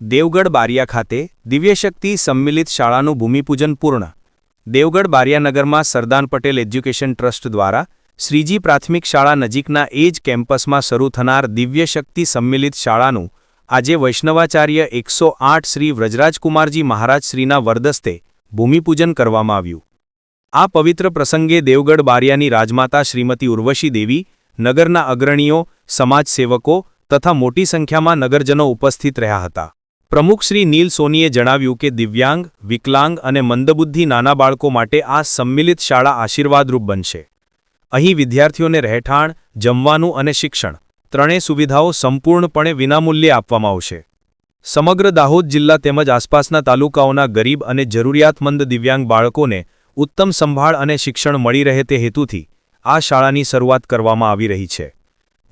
દેવગઢ બારિયા ખાતે દિવ્યશક્તિ સંમિલિત શાળાનું ભૂમિપૂજન પૂર્ણ. દેવગઢ બારિયાનગરમાં સરદાર પટેલ એજ્યુકેશન ટ્રસ્ટ દ્વારા શ્રીજી પ્રાથમિક શાળા નજીકના એ જ કેમ્પસમાં શરૂ થનાર દિવ્યશક્તિ સંમિલિત શાળાનું આજે વૈષ્ણવાચાર્ય એકસો આઠ શ્રી વ્રજરાજકુમારજી મહારાજ શ્રીના વરદસ્તે ભૂમિપૂજન કરવામાં આવ્યું. આ પવિત્ર પ્રસંગે દેવગઢ બારિયાની રાજમાતા શ્રીમતી ઉર્વશી દેવી, નગરના અગ્રણીઓ, સમાજસેવકો તથા મોટી સંખ્યામાં નગરજનો ઉપસ્થિત રહ્યા હતા. પ્રમુખ શ્રી નીલ સોનીએ જણાવ્યું કે દિવ્યાંગ, વિકલાંગ અને મંદબુદ્ધિ નાના બાળકો માટે આ સંમિલિત શાળા આશીર્વાદરૂપ બનશે. અહીં વિદ્યાર્થીઓને રહેઠાણ, જમવાનું અને શિક્ષણ ત્રણેય સુવિધાઓ સંપૂર્ણપણે વિનામૂલ્યે આપવામાં આવશે. સમગ્ર દાહોદ જિલ્લા તેમજ આસપાસના તાલુકાઓના ગરીબ અને જરૂરિયાતમંદ દિવ્યાંગ બાળકોને ઉત્તમ સંભાળ અને શિક્ષણ મળી રહે તે હેતુથી આ શાળાની શરૂઆત કરવામાં આવી રહી છે.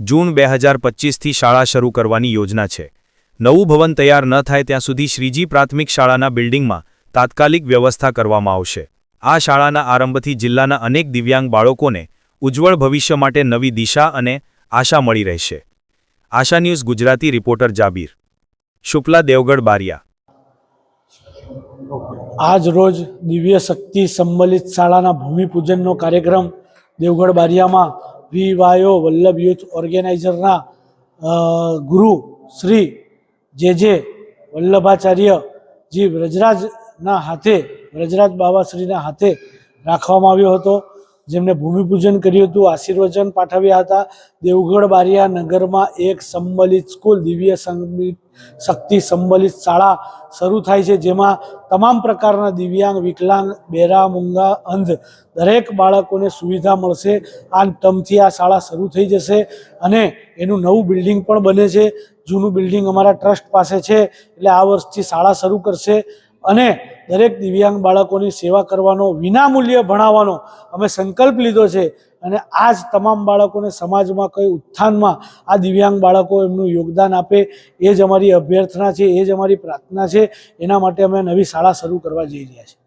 જૂન બે હજાર પચીસથી શાળા શરૂ કરવાની યોજના છે. નવું ભવન તૈયાર ન થાય ત્યાં સુધી શ્રીજી પ્રાથમિક શાળાના બિલ્ડિંગમાં તાત્કાલિક વ્યવસ્થા કરવામાં આવશે. આ શાળાના આરંભથી જિલ્લાના અનેક દિવ્યાંગ બાળકોને ઉજ્જવળ ભવિષ્ય માટે નવી દિશા અને આશા મળી રહેશે. Asha news Gujarati reporter Jabir. Shukla Devgadh Baria. આજ રોજ દિવ્ય શક્તિ સંબલિત શાળાના ભૂમિપૂજનનો કાર્યક્રમ Devgadh બારિયામાં V Y O Vallabh youth ઓર્ગેનાઇઝરના Guru Shri જે જે વલ્લભાચાર્યજી વ્રજરાજના હાથે વ્રજરાજ બાબાશ્રીના હાથે રાખવામાં આવ્યો હતો. જેમને ભૂમિપૂજન કર્યું હતું, આશીર્વચન પાઠવ્યા હતા. દેવગઢ બારિયા નગરમાં એક સંબલિત સ્કૂલ, દિવ્ય સંબલિત શક્તિ સંબલિત શાળા શરૂ થાય છે, જેમાં તમામ પ્રકારના દિવ્યાંગ, વિકલાંગ, બેરા, મૂંગા, અંધ દરેક બાળકોને સુવિધા મળશે. આ ટર્મથી આ શાળા શરૂ થઈ જશે અને એનું નવું બિલ્ડિંગ પણ બને છે. જૂનું બિલ્ડિંગ અમારા ટ્રસ્ટ પાસે છે, એટલે આ વર્ષથી શાળા શરૂ કરશે. અને દરેક દિવ્યાંગ બાળકોની સેવા કરવાનો, વિનામૂલ્યે ભણાવવાનો અમે સંકલ્પ લીધો છે અને આ જ તમામ બાળકોને સમાજમાં કઈ ઉત્થાનમાં આ દિવ્યાંગ બાળકો એમનું યોગદાન આપે, એ જ અમારી અભ્યર્થના છે, એ જ અમારી પ્રાર્થના છે, એના માટે અમે નવી શાળા શરૂ કરવા જઈ રહ્યા છીએ.